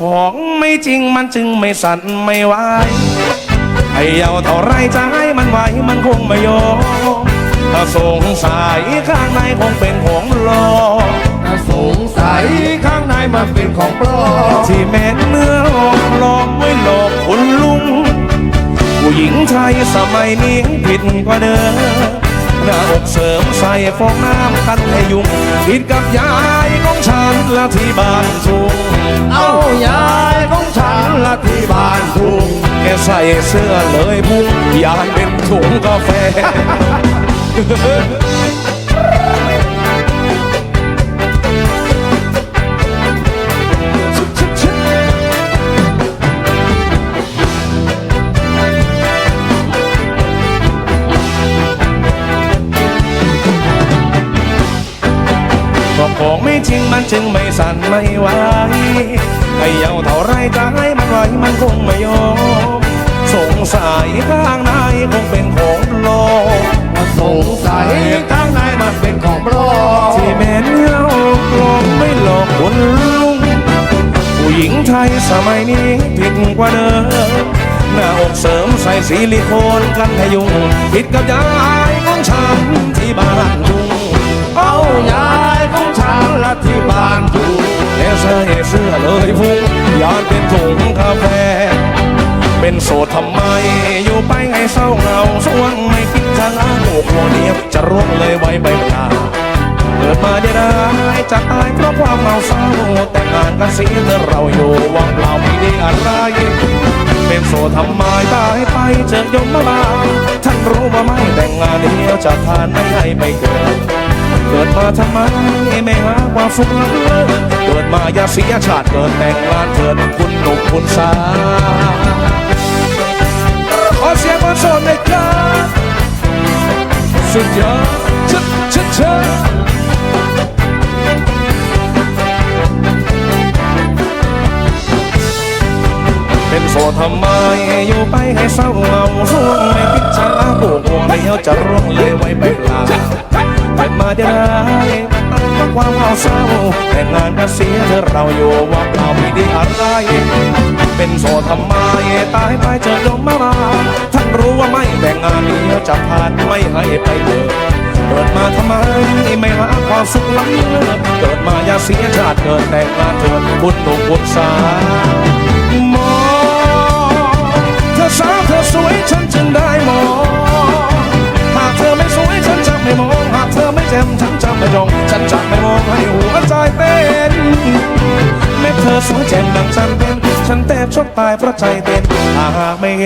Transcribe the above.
ของไม่จริงมันจึงไม่สั่นไม่ไหวให้เยาเท่าไรจะให้มันไหวมันคงไม่ยอมถ้าสงสัยข้างในคงเป็นของหลอกถ้าสงสัยข้างในมันเป็นของปลอมที่แม้นเนื้อหลอกหลอกไม่หลอกคุณลุง ผู้หญิงไทยสมัยนี้ผิดกว่าเดิมหน้าอกเสริมใส่ฟองน้ำกันให้ยุ่งผิดกับยายของฉันและที่บ้านทุ่ง เอายายของฉันละที่บ้านทุ่งแกใส่เสื้อเลยพุ่งยานเป็นถุงกาแฟ มันจึงไม่สั่นไม่ไหวให้เยาเท่าไรจะให้มันไหวมันคงไม่ยอมสงสัยข้างในคงเป็นของโลกถ้าสงสัยข้างในมันเป็นของปลอมที่แม่เนื้ออกลมไม่หลอกคนลุงผู้หญิงไทยสมัยนี้ผิดกว่าเดิมหน้าอกเสริมใส่ซิลิโคนกันให้ยุงผิดกับยายของฉันที่บ้านทุ่งเอายายของ เป็นโสดทำไม อยู่ไปให้เศร้าเหงาสวงไม่คิดจะลาโลกโมเดียวจะร่วงเลยไว้ใบลาเกิดมาได้ได้จะตายเพราะความเมาเศร้า แต่งงานกันเสียเธอเราอยู่วังเปล่าไม่ได้อะไร เป็นโสดทำไมตายไปเจอยมมาลาท่านรู้ว่าไม่แต่งงานเดียวจะทานไม่ให้ไปเกิดเกิดมาทำไมไม่หาความสุขเลิศเกิดมาอย่าเสียชาติเกิดแต่งงานเถิดคุณหนุ่มคุณสาว สียงคนโสดหน่อยครับสุดยอดชิดชิดชิดเป็นโสดทำไมอยู่ไปให้เศร้าเงาส่วงไม่คิดจะผูกห่วงเดียวจะร่วงเลยไว้ไปเปล่าเกิดมาได้ตั้งแต่ความเมาเศร้าแต่งานก็เสียเธอเราอยู่ว่าเปล่าไม่ได้อะไร เป็นโสดทำไมตายไปเจอลมมา งงานเดียวจะผ่านไม่ให้ไปเลยเกิดมาทำไมไม่หาความสุขล้ำเลิศเกิดมาอย่าเสียชาติเกิดแต่งงานเถิดบุญหนุ่มบุญสามองเธอสาวเธอสวยฉันจึงได้มองหากเธอไม่สวยฉันจะไม่มองหากเธอไม่แจ่มฉันจะไม่จองฉันจะไม่มองให้หัวใจเต้นแม้เธอสวยแจ่มดังฉันเป็นฉันแทบชกตายเพราะใจเต้นหากไม่เห็น